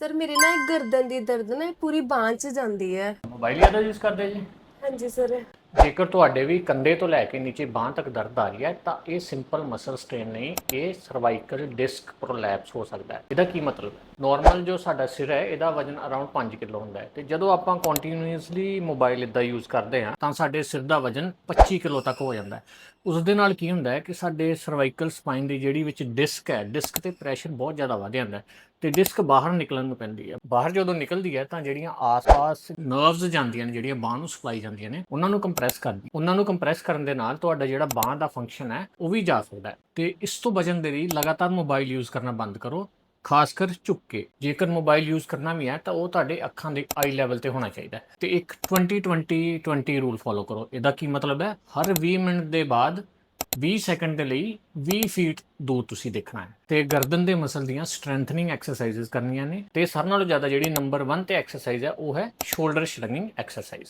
Sir ਮੇਰੇ ਨਾ ਇੱਕ ਗਰਦਨ ਦੀ ਦਰਦ ਨਾ ਇਹ ਪੂਰੀ ਬਾਂਹ 'ਚ ਜਾਂਦੀ ਹੈ। ਮੋਬਾਈਲ ਜ਼ਿਆਦਾ ਯੂਜ਼ ਕਰਦੇ ਜੀ? ਹਾਂਜੀ ਸਰ ਜੇਕਰ ਤੁਹਾਡੇ ਵੀ ਕੰਧੇ ਤੋਂ ਲੈ ਕੇ ਨੀਚੇ ਬਾਹਾਂ ਤੱਕ ਦਰਦ ਆ ਰਹੀ ਹੈ, ਤਾਂ ਇਹ ਸਿੰਪਲ ਮਸਲ ਸਟ੍ਰੇਨ ਨਹੀਂ, ਇਹ ਸਰਵਾਈਕਲ ਡਿਸਕ ਪ੍ਰੋਲੈਪਸ ਹੋ ਸਕਦਾ ਹੈ। ਇਹਦਾ ਕੀ ਮਤਲਬ ਹੈ? ਨਾਰਮਲ ਜੋ ਸਾਡਾ ਸਿਰ ਹੈ, ਇਹਦਾ ਵਜ਼ਨ ਅਰਾਊਂਡ 5 ਕਿਲੋ ਹੁੰਦਾ ਹੈ। ਤੇ ਜਦੋਂ ਆਪਾਂ ਕੰਟੀਨਿਊਸਲੀ ਮੋਬਾਈਲ ਇਦਾਂ ਯੂਜ਼ ਕਰਦੇ ਹਾਂ, ਤਾਂ ਸਾਡੇ ਸਿਰ ਦਾ ਵਜ਼ਨ 25 ਕਿਲੋ ਤੱਕ ਹੋ ਜਾਂਦਾ ਹੈ। ਉਸ ਦੇ ਨਾਲ ਕੀ ਹੁੰਦਾ ਹੈ ਕਿ ਸਾਡੇ ਸਰਵਾਈਕਲ ਸਪਾਈਨ ਦੀ ਜਿਹੜੀ ਵਿੱਚ ਡਿਸਕ ਹੈ ਡਿਸਕ ਤੇ ਪ੍ਰੈਸ਼ਰ ਬਹੁਤ ਜ਼ਿਆਦਾ ਵਧ ਜਾਂਦਾ ਹੈ ਤੇ ਡਿਸਕ ਬਾਹਰ ਨਿਕਲਣ ਨੂੰ ਪੈਂਦੀ ਹੈ। ਬਾਹਰ ਜਦੋਂ ਨਿਕਲਦੀ ਹੈ, ਤਾਂ ਜਿਹੜੀਆਂ ਆਸ-ਪਾਸ ਨਰਵਸ ਜਾਂਦੀਆਂ ਨੇ, ਜਿਹੜੀਆਂ ਬਾਹ ਨੂੰ ਸਪਲਾਈ ਜਾਂਦੀਆਂ ਨੇ, ਉਹਨਾਂ ਨੂੰ ਕੰਪਰੈਸ ਕਰਦੀ ਉਹਨਾਂ ਨੂੰ ਕੰਪਰੈਸ ਕਰਨ ਦੇ ਨਾਲ ਤੁਹਾਡਾ ਜਿਹੜਾ ਬਾਹ ਦਾ ਫੰਕਸ਼ਨ ਹੈ, ਉਹ ਵੀ ਜਾ ਸਕਦਾ ਹੈ। ਤੇ ਇਸ ਤੋਂ ਬਚਣ ਦੇ ਲਈ ਲਗਾਤਾਰ ਮੋਬਾਈਲ ਯੂਜ਼ ਕਰਨਾ ਬੰਦ ਕਰੋ, ਖਾਸ ਕਰ ਝੁੱਕ ਕੇ। ਜੇਕਰ ਮੋਬਾਈਲ ਯੂਜ਼ ਕਰਨਾ ਵੀ ਹੈ, ਤਾਂ ਉਹ ਤੁਹਾਡੇ ਅੱਖਾਂ ਦੇ ਆਈ ਲੈਵਲ ਤੇ ਹੋਣਾ ਚਾਹੀਦਾ ਹੈ। ਤੇ ਇੱਕ 20 20 20 ਰੂਲ ਫੋਲੋ ਕਰੋ। ਇਹਦਾ ਕੀ ਮਤਲਬ ਹੈ? ਹਰ 20 ਮਿੰਟ ਦੇ ਬਾਅਦ 20 ਸੈਕਿੰਡ ਦੇ ਲਈ 20 ਫੀਟ ਦੂਰ ਤੁਸੀਂ ਦੇਖਣਾ ਹੈ। ਤੇ ਗਰਦਨ ਦੇ ਮਸਲ ਦੀਆਂ ਸਟਰੈਂਥਨਿੰਗ ਐਕਸਰਸਾਈਜ਼ਸ ਕਰਨੀਆਂ ਨੇ। ਤੇ ਸਾਰਿਆਂ ਨਾਲੋਂ ਜ਼ਿਆਦਾ ਜਿਹੜੀ ਨੰਬਰ 1 ਤੇ ਐਕਸਰਸਾਈਜ਼ ਹੈ, ਉਹ ਹੈ ਸ਼ੋਲਡਰ ਸ਼ਰਨਿੰਗ ਐਕਸਰਸਾਈਜ਼